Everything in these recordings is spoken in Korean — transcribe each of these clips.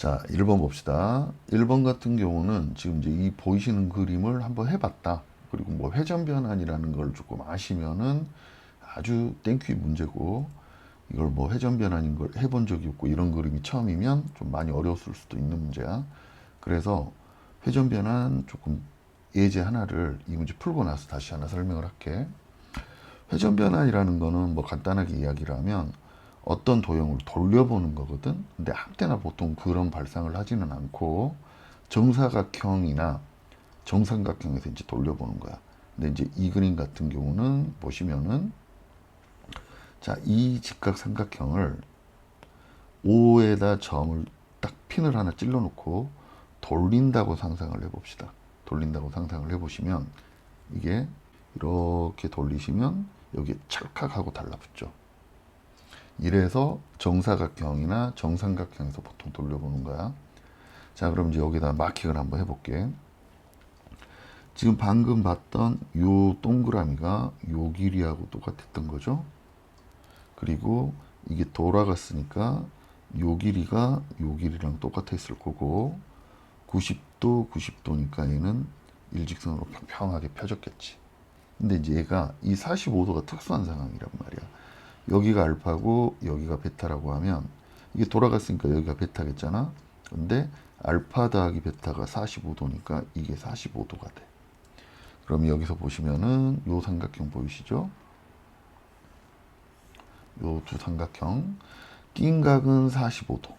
자, 1번 봅시다. 1번 같은 경우는 지금 이제 이 보이시는 그림을 한번 해봤다. 그리고 뭐 회전 변환이라는 걸 조금 아시면은 아주 땡큐 문제고 이걸 뭐 회전 변환인 걸 해본 적이 없고 이런 그림이 처음이면 좀 많이 어려웠을 수도 있는 문제야. 그래서 회전 변환 조금 예제 하나를 이 문제 풀고 나서 다시 하나 설명을 할게. 회전 변환이라는 거는 뭐 간단하게 이야기를 하면 어떤 도형을 돌려보는 거거든. 근데 아무 때나 보통 그런 발상을 하지는 않고 정사각형이나 정삼각형에서 이제 돌려보는 거야. 근데 이제 이 그림 같은 경우는 보시면은 자, 이 직각 삼각형을 O에다 점을 딱 핀을 하나 찔러 놓고 돌린다고 상상을 해 봅시다. 돌린다고 상상을 해 보시면 이게 이렇게 돌리시면 여기 찰칵하고 달라붙죠. 이래서 정사각형이나 정삼각형에서 보통 돌려보는 거야. 자, 그럼 이제 여기다 마킹을 한번 해볼게. 지금 방금 봤던 요 동그라미가 요 길이하고 똑같았던 거죠. 그리고 이게 돌아갔으니까 요 길이가 요 길이랑 똑같았을 거고 90도 90도니까 얘는 일직선으로 평평하게 펴졌겠지. 근데 얘가 이 45도가 특수한 상황이란 말이야. 여기가 알파고 여기가 베타라고 하면 이게 돌아갔으니까 여기가 베타겠잖아. 근데 알파 더하기 베타가 45도니까 이게 45도가 돼. 그럼 여기서 보시면은 요 삼각형 보이시죠? 요 두 삼각형 낀 각은 45도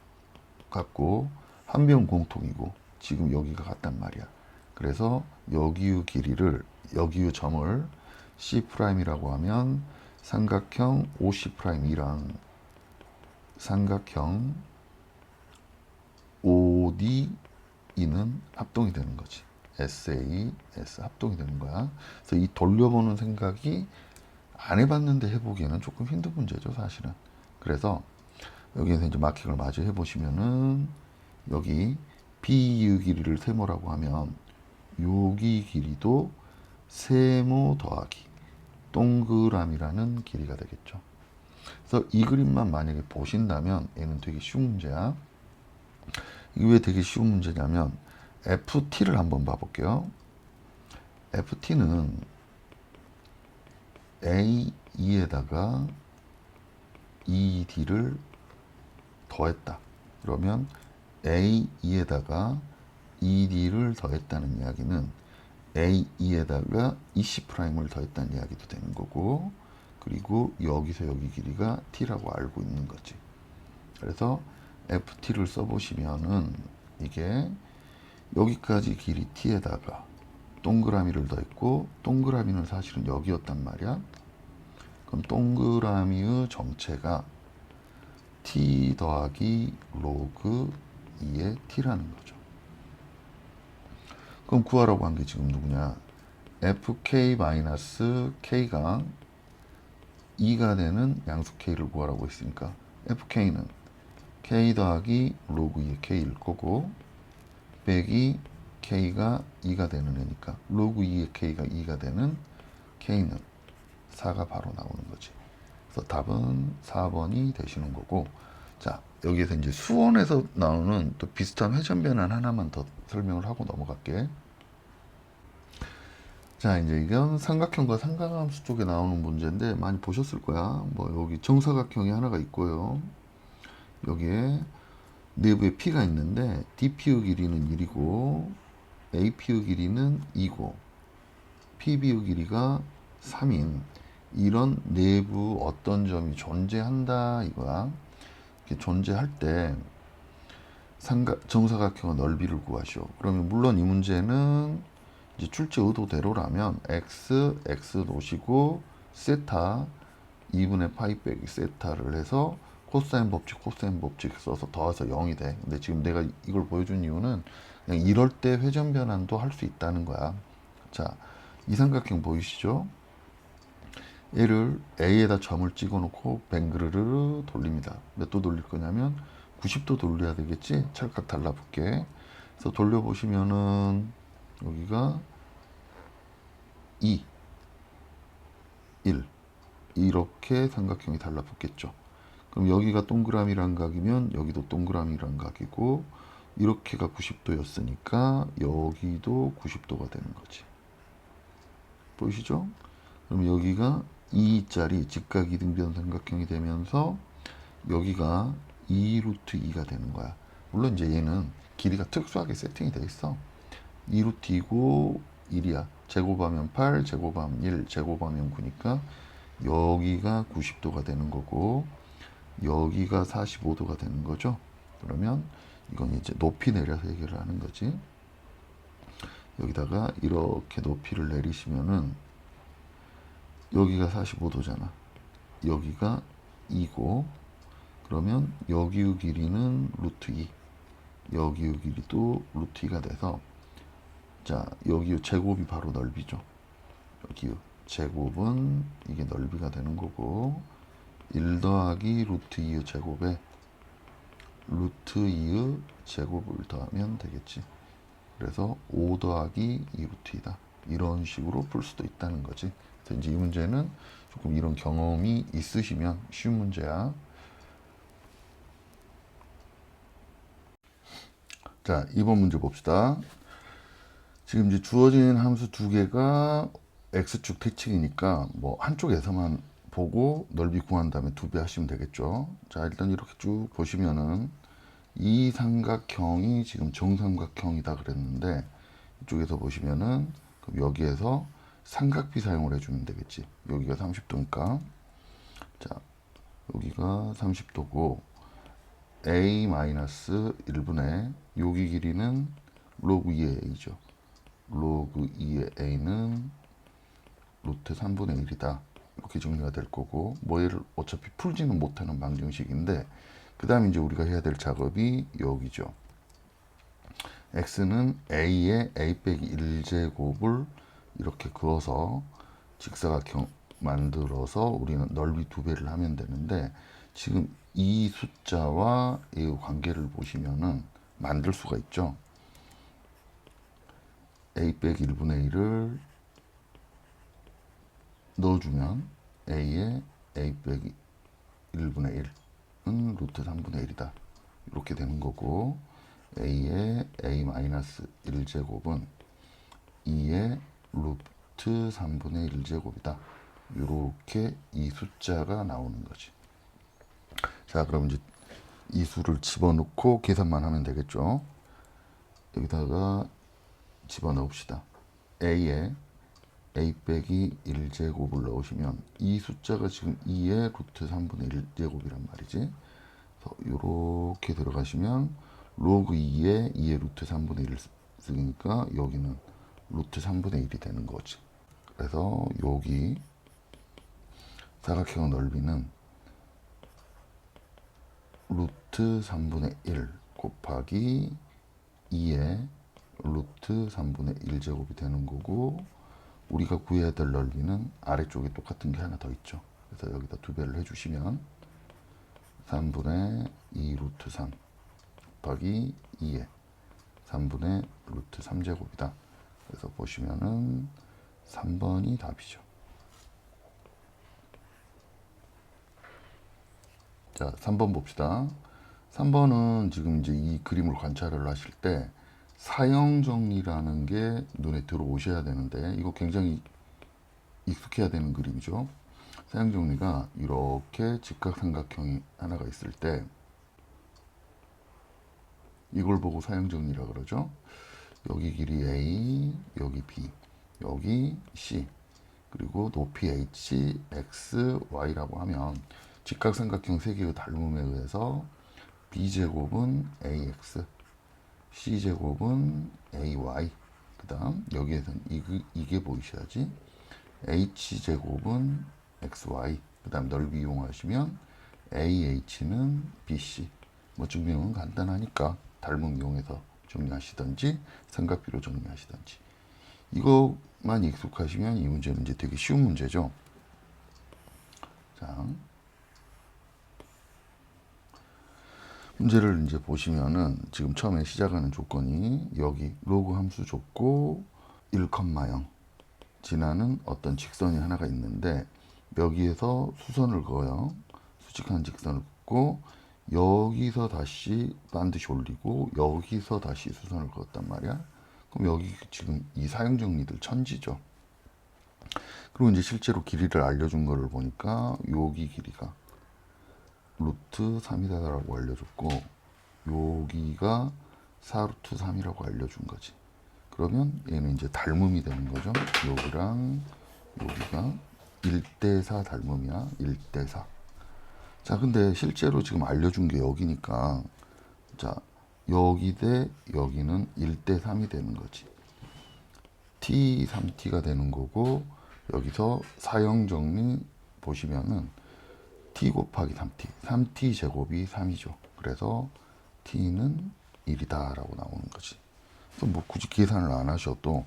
같고 한 변 공통이고 지금 여기가 같단 말이야. 그래서 여기의 길이를 여기의 점을 C'이라고 하면 삼각형 OC'이랑 삼각형 ODE는 합동이 되는 거지. SA, S 합동이 되는 거야. 그래서 이 돌려보는 생각이 안 해봤는데 해보기에는 조금 힘든 문제죠, 사실은. 그래서 여기에서 이제 마킹을 마저 해보시면은 여기 B의 길이를 세모라고 하면 여기 길이도 세모 더하기 동그라미라는 길이가 되겠죠. 그래서 이 그림만 만약에 보신다면 얘는 되게 쉬운 문제야. 이게 왜 되게 쉬운 문제냐면 FT를 한번 봐볼게요. FT는 A2에다가 ED를 더했다. 그러면 A2에다가 ED를 더했다는 이야기는 A2에다가 EC'을 더했다는 이야기도 되는 거고 그리고 여기서 여기 길이가 T라고 알고 있는 거지. 그래서 FT를 써보시면은 이게 여기까지 길이 T에다가 동그라미를 더했고 동그라미는 사실은 여기였단 말이야. 그럼 동그라미의 정체가 T 더하기 로그 2의 T라는 거죠. 그럼 구하라고 한 게 지금 누구냐? fk 마이너스 k가 2가 되는 양수 k를 구하라고 했으니까 fk는 k 더하기 로그 2의 k일 거고 빼기 k가 2가 되는 애니까 로그 2의 k가 2가 되는 k는 4가 바로 나오는 거지. 그래서 답은 4번이 되시는 거고 자 여기에서 이제 수원에서 나오는 또 비슷한 회전 변환 하나만 더 설명을 하고 넘어갈게. 자 이제 이건 삼각형과 삼각함수 쪽에 나오는 문제인데 많이 보셨을 거야. 뭐 여기 정사각형이 하나가 있고요. 여기에 내부에 P가 있는데 DP의 길이는 1이고 AP의 길이는 2고 PB의 길이가 3인 이런 내부 어떤 점이 존재한다 이거야. 존재할 때 삼각 정사각형의 넓이를 구하시오. 그러면 물론 이 문제는 출제 의도대로라면 x x 놓으시고 세타 2분의 파이 빼기 세타를 해서 코사인 법칙 코사인 법칙 써서 더해서 0이 돼. 근데 지금 내가 이걸 보여준 이유는 그냥 이럴 때 회전 변환도 할 수 있다는 거야. 자, 이 삼각형 보이시죠? 얘를 A에다 점을 찍어 놓고 뱅그르르 돌립니다. 몇 도 돌릴 거냐면 90도 돌려야 되겠지? 찰칵 달라붙게. 그래서 돌려보시면은 여기가 2, 1 이렇게 삼각형이 달라붙겠죠. 그럼 여기가 동그라미란 각이면 여기도 동그라미란 각이고 이렇게가 90도였으니까 여기도 90도가 되는 거지. 보이시죠? 그럼 여기가 2짜리 직각 이등변 삼각형이 되면서 여기가 2 루트 2가 되는 거야. 물론 이제 얘는 길이가 특수하게 세팅이 돼 있어. 2 루트 2고 1이야. 제곱하면 8, 제곱하면 1, 제곱하면 9니까 여기가 90도가 되는 거고 여기가 45도가 되는 거죠. 그러면 이건 이제 높이 내려서 해결을 하는 거지. 여기다가 이렇게 높이를 내리시면은 여기가 45도잖아. 여기가 2고 그러면 여기의 길이는 루트 2 여기의 길이도 루트 2가 돼서 자 여기의 제곱이 바로 넓이죠. 여기의 제곱은 이게 넓이가 되는 거고 1 더하기 루트 2의 제곱에 루트 2의 제곱을 더하면 되겠지. 그래서 5 더하기 2 루트 2다. 이런 식으로 풀 수도 있다는 거지. 그래서 이제 이 문제는 조금 이런 경험이 있으시면 쉬운 문제야. 자, 2번 문제 봅시다. 지금 이제 주어진 함수 두 개가 x축 대칭이니까 뭐 한쪽에서만 보고 넓이 구한 다음에 두 배 하시면 되겠죠. 자, 일단 이렇게 쭉 보시면은 이 삼각형이 지금 정삼각형이다 그랬는데 이쪽에서 보시면은 그럼 여기에서 삼각비 사용을 해주면 되겠지. 여기가 30도니까 자 여기가 30도고 a 마이너스 1분의 여기 길이는 로그 2의 a죠. 로그 2의 a는 루트 3분의 1이다. 이렇게 정리가 될 거고 뭐 얘를 어차피 풀지는 못하는 방정식인데 그 다음에 이제 우리가 해야 될 작업이 여기죠. x는 a의 a 빼기 1제곱을 이렇게 그어서 직사각형 만들어서 우리는 넓이 두 배를 하면 되는데 지금 이 숫자와 이 관계를 보시면은 만들 수가 있죠. A 빼기 1분의 1을 넣어주면 a의 a 빼기 1분의 1은 루트 3분의 1이다. 이렇게 되는 거고 a의 a 마이너스 1제곱은 2의 루트 3분의 1제곱이다. 이렇게 이 숫자가 나오는 거지. 자, 그럼 이제 이 수를 집어넣고 계산만 하면 되겠죠. 여기다가 집어넣읍시다. a에 a 빼기 1제곱을 넣으시면 이 숫자가 지금 2의 루트 3분의 1제곱이란 말이지. 이렇게 들어가시면 로그 2에 2의 루트 3분의 1을 쓰니까 여기는 루트 3분의 1이 되는 거지. 그래서 여기 사각형 넓이는 루트 3분의 1 곱하기 2의 루트 3분의 1제곱이 되는 거고 우리가 구해야 될 넓이는 아래쪽에 똑같은 게 하나 더 있죠. 그래서 여기다 두 배를 해주시면 3분의 2 루트 3 곱하기 2의 3분의 루트 3제곱이다. 그래서 보시면은 3번이 답이죠. 자, 3번 봅시다. 3번은 지금 이제 이 그림을 관찰을 하실 때 사형 정리라는 게 눈에 들어오셔야 되는데 이거 굉장히 익숙해야 되는 그림이죠. 사형 정리가 이렇게 직각삼각형이 하나가 있을 때 이걸 보고 사형 정리라 그러죠. 여기 길이 A, 여기 B, 여기 C, 그리고 높이 H, X, Y라고 하면 직각삼각형 세 개의 닮음에 의해서 B제곱은 AX, C제곱은 AY, 그 다음 여기에서는 이게, 이게 보이셔야지. H제곱은 XY, 그 다음 넓이 이용하시면 AH는 BC, 뭐 증명은 간단하니까 닮음 이용해서 정리하시든지 삼각비로 정리하시든지. 이것만 익숙하시면 이 문제는 이제 되게 쉬운 문제죠. 자, 문제를 이제 보시면은 지금 처음에 시작하는 조건이 여기 로그 함수 줬고 1,0 지나는 어떤 직선이 하나가 있는데 여기에서 수선을 그어요. 수직한 직선을 긋고 여기서 다시 반드시 올리고 여기서 다시 수선을 그었단 말이야. 그럼 여기 지금 이 사용 정리들 천지죠. 그리고 이제 실제로 길이를 알려준 거를 보니까 여기 길이가 루트 3이다라고 알려줬고 여기가 4 루트 3이라고 알려준 거지. 그러면 얘는 이제 닮음이 되는 거죠. 여기랑 여기가 1대4 닮음이야. 1대4. 자, 근데 실제로 지금 알려준 게 여기니까 자, 여기 대 여기는 1대3이 되는 거지. t 3t가 되는 거고 여기서 사형 정리 보시면은 곱하기 3t, 3t 제곱이 3이죠. 그래서 t는 1이다라고 나오는 거지. 그래서 뭐 굳이 계산을 안 하셔도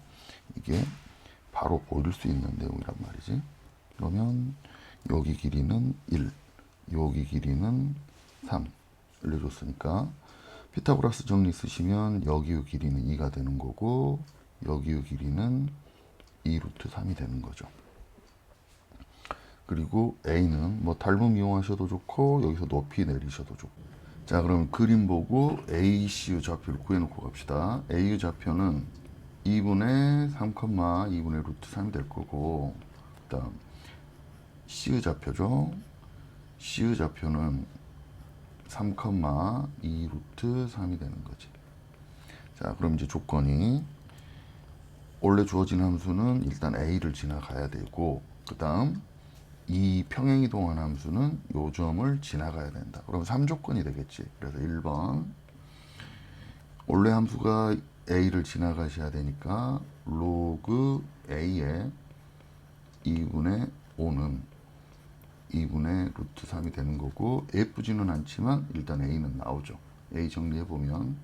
이게 바로 보일 수 있는 내용이란 말이지. 그러면 여기 길이는 1, 여기 길이는 3 알려줬으니까 피타고라스 정리 쓰시면 여기의 길이는 2가 되는 거고 여기의 길이는 2 루트 3이 되는 거죠. 그리고 A는 뭐 닮음 이용하셔도 좋고 여기서 높이 내리셔도 좋고. 자 그럼 그림 보고 AC의 좌표를 구해놓고 갑시다. A의 좌표는 2분의 3, 2분의 루트 3이 될 거고 그 다음 C의 좌표죠. C의 좌표는 3, 2 루트 3이 되는 거지. 자 그럼 이제 조건이 원래 주어진 함수는 일단 a를 지나가야 되고 그 다음 이 평행이동한 함수는 요 점을 지나가야 된다. 그럼 3조건이 되겠지. 그래서 1번 원래 함수가 a를 지나가셔야 되니까 로그 a의 2분의 5는 2분의 루트 3이 되는 거고 예쁘지는 않지만 일단 a는 나오죠. a 정리해 보면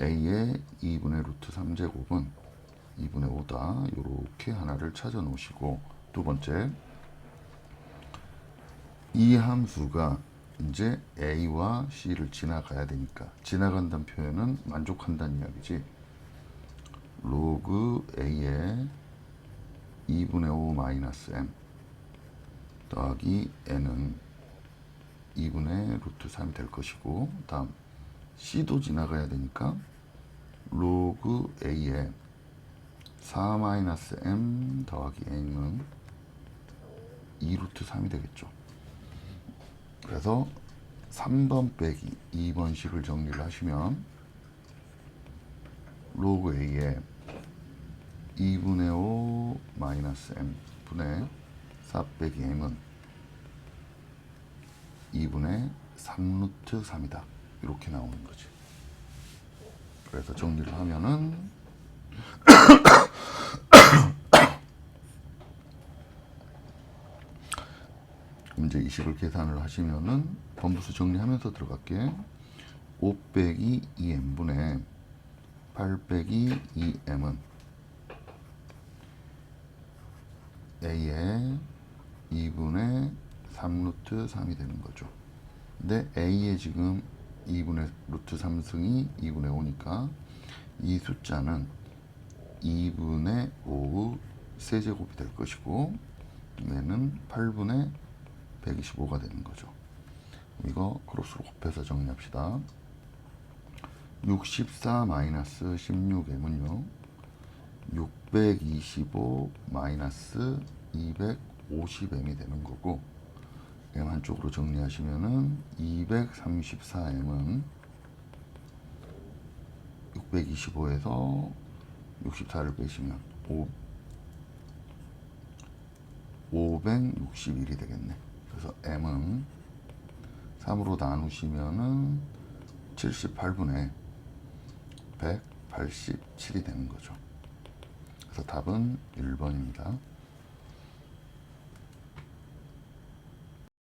a의 2분의 루트 3제곱은 2분의 5다. 이렇게 하나를 찾아 놓으시고 두 번째 이 함수가 이제 a와 c를 지나가야 되니까 지나간다는 표현은 만족한다는 이야기지. 로그 a의 2분의 5 마이너스 m 더하기 n은 2분의 루트 3이 될 것이고 다음 c도 지나가야 되니까 로그 a의 4 마이너스 m 더하기 n은 2루트 3이 되겠죠. 그래서 3번 빼기 2번 식을 정리를 하시면 로그 a의 2분의 5 마이너스 m 분의 4 빼기 m은 2분의 3루트 3이다. 이렇게 나오는 거지. 그래서 정리를 하면은 문제 이 식을 계산을 하시면은 범부수 정리하면서 들어갈게. 5 빼기 2m분의 8 빼기 2m은 a의 2분의 3루트 3이 되는 거죠. 근데 a의 지금 2분의 루트 3승이 2분의 5니까 이 숫자는 2분의 5의 세제곱이 될 것이고 얘는 8분의 125가 되는 거죠. 이거 크로스로 곱해서 정리합시다. 64 마이너스 16m은요. 625 마이너스 250m이 되는 거고 m 한쪽으로 정리하시면은 234m은 625에서 64를 빼시면 5 561이 되겠네. 그래서 m은 3으로 나누시면은 78분의 187이 되는 거죠. 그래서 답은 1번입니다.